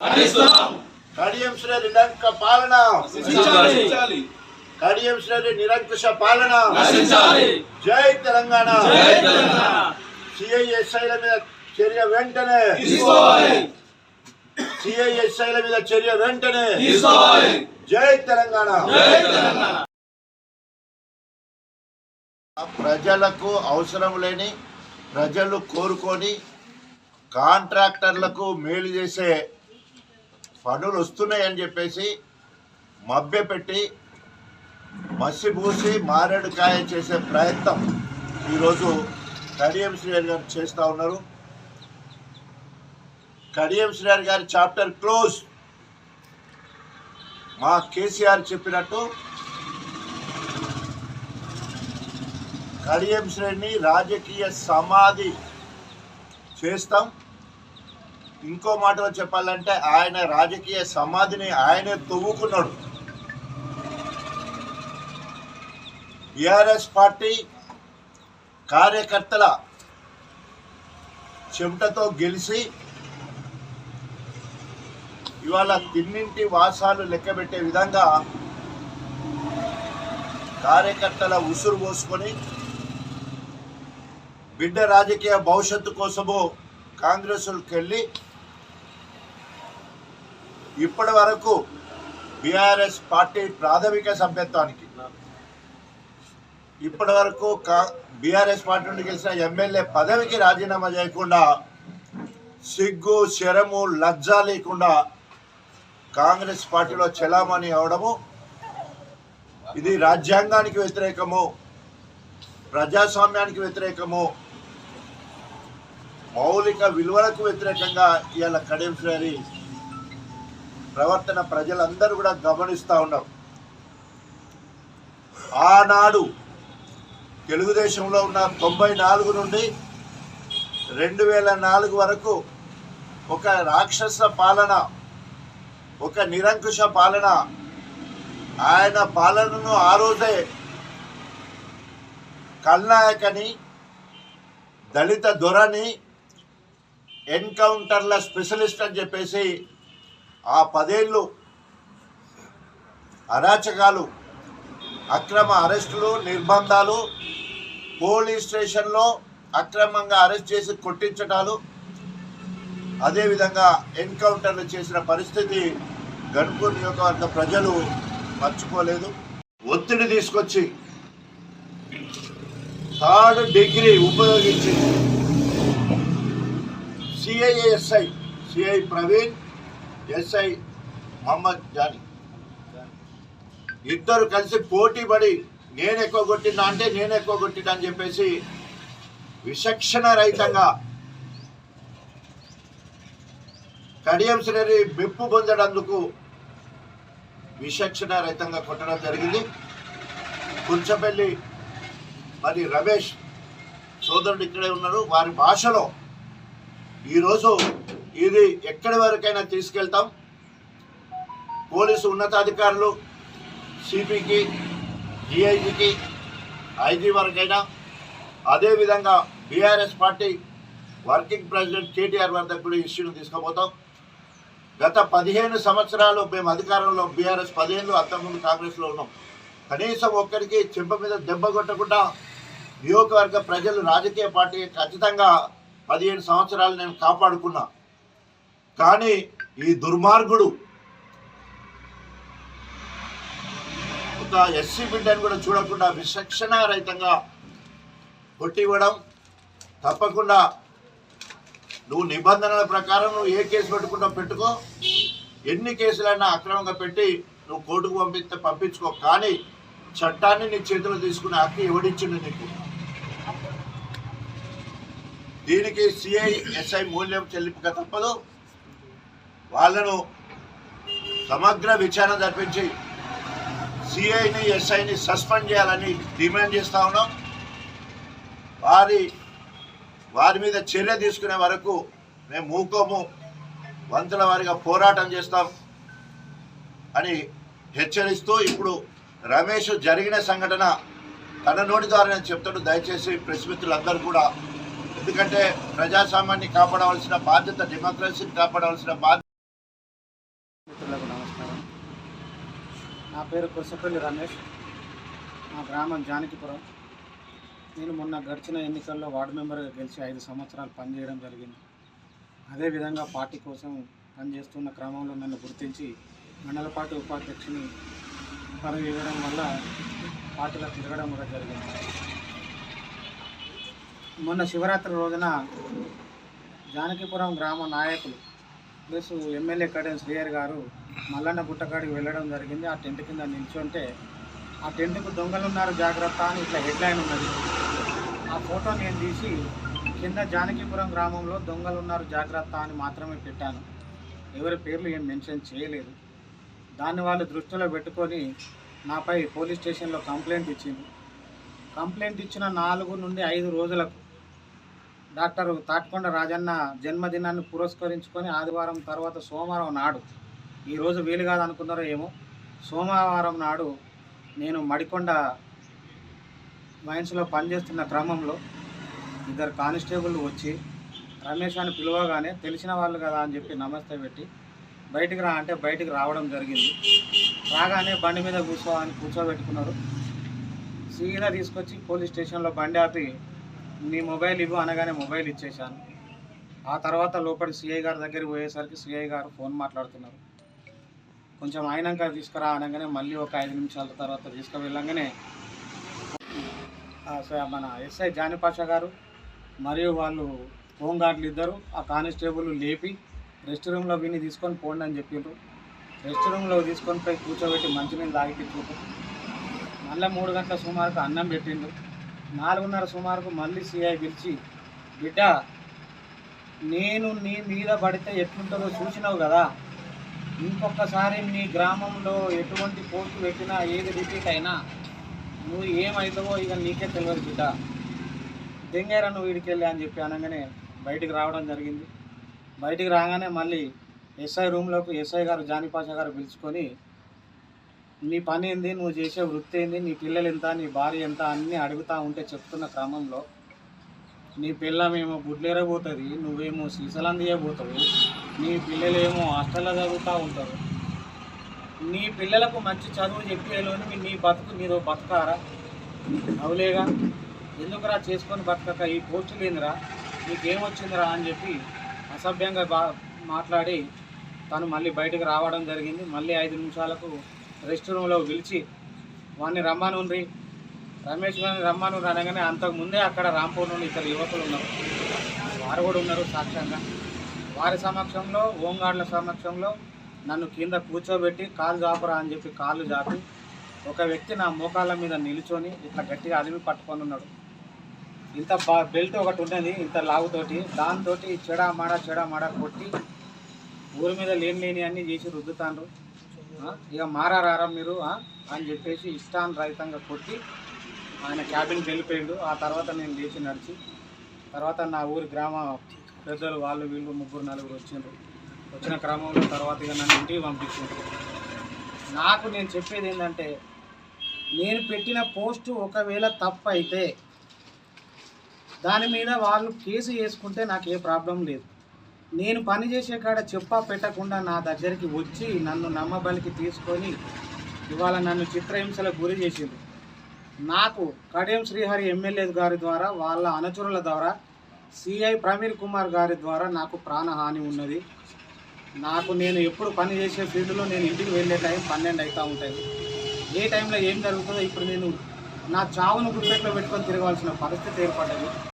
ఖండిస్తున్నాం. కడియం శ్రీ నిరంక పాలన. నశించాలి. కడియం శ్రీ నిరంకుశ పాలన. జై తెలంగాణ. జై తెలంగాణ. సిఐఎస్ఐల మీద చర్య వెంటనే. తీసుకోవాలి. సిఐఎస్ఐల మీద చర్య వెంటనే. తీసుకోవాలి. జై తెలంగాణ. జై తెలంగాణ. ప్రజలకు అవసరం లేని ప్రజలు కోరుకొని కాంట్రాక్టర్లకు మేలు చేసే పనులు వస్తున్నాయని చెప్పేసి మభ్యపెట్టి మసిబూసి మారేడుకాయ చేసే ప్రయత్నం ఈరోజు కడియం శ్రీహరి గారు చేస్తూ ఉన్నారు. కడియం శ్రీహరి గారి చాప్టర్ క్లోజ్. మా కేసీఆర్ చెప్పినట్టు కడియం శ్రేణి రాజకీయ సమాధి చేస్తాం. ఇంకో మాటలో చెప్పాలంటే ఆయన రాజకీయ సమాధిని ఆయనే తవ్వుకున్నాడు. బీఆర్ఎస్ పార్టీ కార్యకర్తల చెమటతో గెలిచి ఇవాళ తిన్నింటి వాసాలు లెక్కబెట్టే విధంగా కార్యకర్తల ఉసురు పోసుకొని బిడ్డ రాజకీయ భవిష్యత్తు కోసము కాంగ్రెస్కి వెళ్ళి ఇప్పటి వరకు బీఆర్ఎస్ పార్టీ ప్రాథమిక సభ్యత్వానికి ఇప్పటి వరకు కా బీఆర్ఎస్ పార్టీ నుండి గెలిచిన ఎమ్మెల్యే పదవికి రాజీనామా చేయకుండా సిగ్గు శరము లజ్జ లేకుండా కాంగ్రెస్ పార్టీలో చెలామణి అవడము ఇది రాజ్యాంగానికి వ్యతిరేకము ప్రజాస్వామ్యానికి వ్యతిరేకము మౌలిక విలువలకు వ్యతిరేకంగా ఇవాళ కడియం శ్రేణి ప్రవర్తన ప్రజలందరూ కూడా గమనిస్తూ ఉన్నారు ఆనాడు తెలుగుదేశంలో ఉన్న తొంభై నాలుగు నుండి రెండు వేల నాలుగు వరకు ఒక రాక్షస పాలన ఒక నిరంకుశ పాలన ఆయన పాలనను ఆ రోజే కల్నాయకని దళిత దొరని ఎన్కౌంటర్ల స్పెషలిస్ట్ అని చెప్పేసి ఆ పదేళ్ళు అరాచకాలు అక్రమ అరెస్టులు నిర్బంధాలు పోలీస్ స్టేషన్లో అక్రమంగా అరెస్ట్ చేసి కొట్టించటాలు అదేవిధంగా ఎన్కౌంటర్లు చేసిన పరిస్థితి గణపూర్ నియోజకవర్గ ప్రజలు మర్చిపోలేదు. ఒత్తిడి తీసుకొచ్చి థర్డ్ డిగ్రీ ఉపయోగించి CI SI CI Praveen SI Mohammad Jani. ఇద్దరు కలిసి పోటీ పడి నేను ఎక్కువ కొట్టినా అంటే నేను ఎక్కువ కొట్టినా అని చెప్పేసి విచక్షణ రహితంగా కడియం శ్రేణి మెప్పు పొందడందుకు విచక్షణ రహితంగా కొట్టడం జరిగింది. కుంచపల్లి మరి రమేష్ సోదరుడు ఇక్కడే ఉన్నారు. వారి భాషలో ఈరోజు ఇది ఎక్కడి వరకైనా తీసుకెళ్తాం. పోలీసు ఉన్నతాధికారులు సిపికి డిఐజికి ఐజీ వరకైనా. అదేవిధంగా BRS party working president KTR వారి దగ్గర ఇష్యూని తీసుకుపోతాం. గత పదిహేను సంవత్సరాలు మేము అధికారంలో బీఆర్ఎస్ పదిహేను అంతకుముందు కాంగ్రెస్లో ఉన్నాం. కనీసం ఒక్కరికి చెంప మీద దెబ్బ కొట్టకుండా నియోజకవర్గ ప్రజలు రాజకీయ పార్టీ ఖచ్చితంగా పదిహేను సంవత్సరాలు నేను కాపాడుకున్నా. కానీ ఈ దుర్మార్గుడు ఒక ఎస్సీ బిడ్డను కూడా చూడకుండా విచక్షణ రహితంగా కొట్టివ్వడం తప్పకుండా. నువ్వు నిబంధనల ప్రకారం నువ్వు ఏ కేసు పెట్టుకుంటా పెట్టుకో. ఎన్ని కేసులైనా అక్రమంగా పెట్టి నువ్వు కోర్టుకు పంపిస్తే పంపించుకో. కానీ చట్టాన్ని నీ చేతిలో తీసుకునే హక్కు ఎవడిచ్చిండు నీకు? దీనికి సిఐ ఎస్ఐ మూల్యం చెల్లింపక తప్పదు. వాళ్ళను సమగ్ర విచారణ జరిపించి సిఐని ఎస్ఐని సస్పెండ్ చేయాలని డిమాండ్ చేస్తా ఉన్నాం. వారి వారి మీద చర్య తీసుకునే వరకు మేము మూకోము వంతుల వారిగా పోరాటం చేస్తాం అని హెచ్చరిస్తూ ఇప్పుడు రమేష్ జరిగిన సంఘటన తన నోటి ద్వారా నేను చెప్తాడు. దయచేసి ప్రెస్ మిత్రులందరూ కూడా. ఎందుకంటే ప్రజాస్వామ్యాన్ని కాపాడవలసిన బాధ్యత డెమోక్రసీని కాపాడవలసిన బాధ్యత నా పేరు కొసపల్లి రమేష్. మా గ్రామం జానకిపురం. నేను మొన్న గడిచిన ఎన్నికల్లో వార్డు మెంబర్గా గెలిచి ఐదు సంవత్సరాలు పనిచేయడం జరిగింది. అదేవిధంగా పార్టీ కోసం పనిచేస్తున్న క్రమంలో నన్ను గుర్తించి మండల పార్టీ ఉపాధ్యక్షుని పదవి ఇవ్వడం వల్ల పార్టీలో తిరగడం కూడా జరిగింది. మొన్న శివరాత్రి రోజున జానకిపురం గ్రామ నాయకులు ప్లస్ ఎమ్మెల్యే కడెన్స్ శ్రీయర్ గారు మల్లన్న గుట్టకాడికి వెళ్ళడం జరిగింది. ఆ టెంట్ కింద నిల్చుంటే ఆ టెంట్కు దొంగలు ఉన్నారు జాగ్రత్త అని ఇట్లా హెడ్లైన్ ఉన్నది. ఆ ఫోటో నేను తీసి కింద జానకీపురం గ్రామంలో దొంగలు ఉన్నారు జాగ్రత్త అని మాత్రమే పెట్టాను. ఎవరి పేర్లు ఏం మెన్షన్ చేయలేదు. దాన్ని వాళ్ళు దృష్టిలో పెట్టుకొని నాపై పోలీస్ స్టేషన్లో కంప్లైంట్ ఇచ్చింది. కంప్లైంట్ ఇచ్చిన నాలుగు నుండి ఐదు రోజులకు డాక్టర్ తాటికొండ రాజన్న జన్మదినాన్ని పురస్కరించుకొని ఆదివారం తర్వాత సోమవారం నాడు ఈరోజు వీలు కాదు అనుకున్నారో ఏమో సోమవారం నాడు నేను మడికొండ మైన్స్లో పనిచేస్తున్న క్రమంలో ఇద్దరు కానిస్టేబుల్ వచ్చి రమేష్ అని పిలవగానే తెలిసిన వాళ్ళు కదా అని చెప్పి నమస్తే పెట్టి బయటికి రా అంటే బయటికి రావడం జరిగింది. రాగానే బండి మీద కూర్చో అని కూర్చోబెట్టుకున్నారు. సీదా తీసుకొచ్చి పోలీస్ స్టేషన్లో బండి ఆపి నీ మొబైల్ ఇవ్వు అనగానే మొబైల్ ఇచ్చేశాను. ఆ తర్వాత లోపలి సిఐ గారి దగ్గరికి పోయేసరికి సిఐ గారు ఫోన్ మాట్లాడుతున్నారు. కొంచెం అయినాక తీసుకురా అనగానే మళ్ళీ ఒక ఐదు నిమిషాల తర్వాత తీసుకువెళ్ళంగానే మన ఎస్ఐ జానిపాషా గారు మరియు వాళ్ళు హోంగార్డులు ఇద్దరు ఆ కానిస్టేబుల్ లేపి రెస్ట్ రూమ్లో విని తీసుకొని పోండి అని చెప్పిండ్రు. రెస్ట్ రూమ్లో తీసుకొని పోయి కూర్చోబెట్టి మంచినీళ్ళు తాగిపించు మళ్ళీ మూడు గంటల సుమారుకు అన్నం పెట్టిండు నాలుగున్నర సుమారుకు మళ్ళీ సిఐ పిలిచి బిడ్డ నేను నీ మీద పడితే ఎట్లుంటుందో చూసినావు కదా. ఇంకొకసారి నీ గ్రామంలో ఎటువంటి పోస్ట్ పెట్టినా ఏది రిపీట్ అయినా నువ్వు ఏమవుతావో ఇక నీకే తెలియదు బిడ్డ. దెంగేరా నువ్వు వీడికి వెళ్ళి అని చెప్పి అనగానే బయటికి రావడం జరిగింది. బయటికి రాగానే మళ్ళీ ఎస్ఐ రూమ్లోకి ఎస్ఐ గారు జానిపాషా గారు పిలుచుకొని నీ పని ఏంది? నువ్వు చేసే వృత్తి ఏంది? నీ పిల్లలు ఎంత? నీ భార్య ఎంత? అన్నీ అడుగుతా ఉంటే చెప్తున్న క్రమంలో నీ పిల్లమేమో గుడ్లేరబోతుంది నువ్వేమో సీసలందియబోతావు నీ పిల్లలేమో హాస్టల్లో చదువుతూ ఉంటారు. నీ పిల్లలకు మంచి చదువు చెప్పేలోని నీ బతుకు నీదో బతకారా? అవులేగా? ఎందుకురా చేసుకొని బతకక? ఈ పోస్టులు ఏందిరా నీకేమొచ్చిందిరా అని చెప్పి అసభ్యంగా బా మాట్లాడి తను మళ్ళీ బయటకు రావడం జరిగింది. మళ్ళీ ఐదు నిమిషాలకు రెస్ట్ రూమ్లో పిలిచి వాడిని రమ్మనుండ్రి. రమేష్ గారిని రమ్మను అనగానే అంతకు ముందే అక్కడ రాంపూర్ నుండి ఇద్దరు యువకులు ఉన్నారు. వారు కూడా ఉన్నారు సాక్ష్యంగా. వారి సమక్షంలో ఓంగాడ్ల సమక్షంలో నన్ను కింద కూర్చోబెట్టి కాలు జాపురా అని చెప్పి కాళ్ళు జాపి ఒక వ్యక్తి నా మోకాళ్ళ మీద నిలుచొని ఇట్లా గట్టిగా అదిమి పట్టుకొని ఉన్నాడు. ఇంత బెల్ట్ ఒకటి ఉన్నది ఇంత లావుతోటి దాంతో చెడా మాడ చెడా మాడ కొట్టి ఊరి మీద లేని లేని అన్నీ చేసి రుద్దుతాండ్రు. ఇక మారారా మీరు అని చెప్పేసి ఇష్టానురహితంగా కొట్టి ఆయన క్యాబిన్కి వెళ్ళిపోయిండు. ఆ తర్వాత నేను లేచి నడిచి తర్వాత నా ఊరి గ్రామ పెద్దలు వాళ్ళు వీళ్ళు ముగ్గురు నలుగురు వచ్చిండ్రు. వచ్చిన క్రమంలో తర్వాత ఇక నన్ను ఇంటికి పంపించిండ్రు. నాకు నేను చెప్పేది ఏంటంటే నేను పెట్టిన పోస్టు ఒకవేళ తప్పు అయితే దాని మీద వాళ్ళు కేసు వేసుకుంటే నాకు ఏ ప్రాబ్లం లేదు. నేను పని చేసే కాడ చెప్పా పెట్టకుండా నా దగ్గరికి వచ్చి నన్ను నమ్మబలికి తీసుకొని ఇవాళ నన్ను చిత్రహింసలకు గురి చేసింది. నాకు కడియం శ్రీహరి ఎమ్మెల్యే గారి ద్వారా వాళ్ళ అనుచరుల ద్వారా సిఐ ప్రవీణ్ కుమార్ గారి ద్వారా నాకు ప్రాణహాని ఉన్నది. నాకు నేను ఎప్పుడు పని చేసే ఫీల్డ్లో నేను ఇంటికి వెళ్ళే టైం పన్నెండు అవుతూ ఉంటుంది ఏ టైంలో ఏం జరుగుతుందో ఇప్పుడు నేను నా చావును గుప్పెట్లో పెట్టుకొని తిరగాల్సిన పరిస్థితి ఏర్పడ్డది.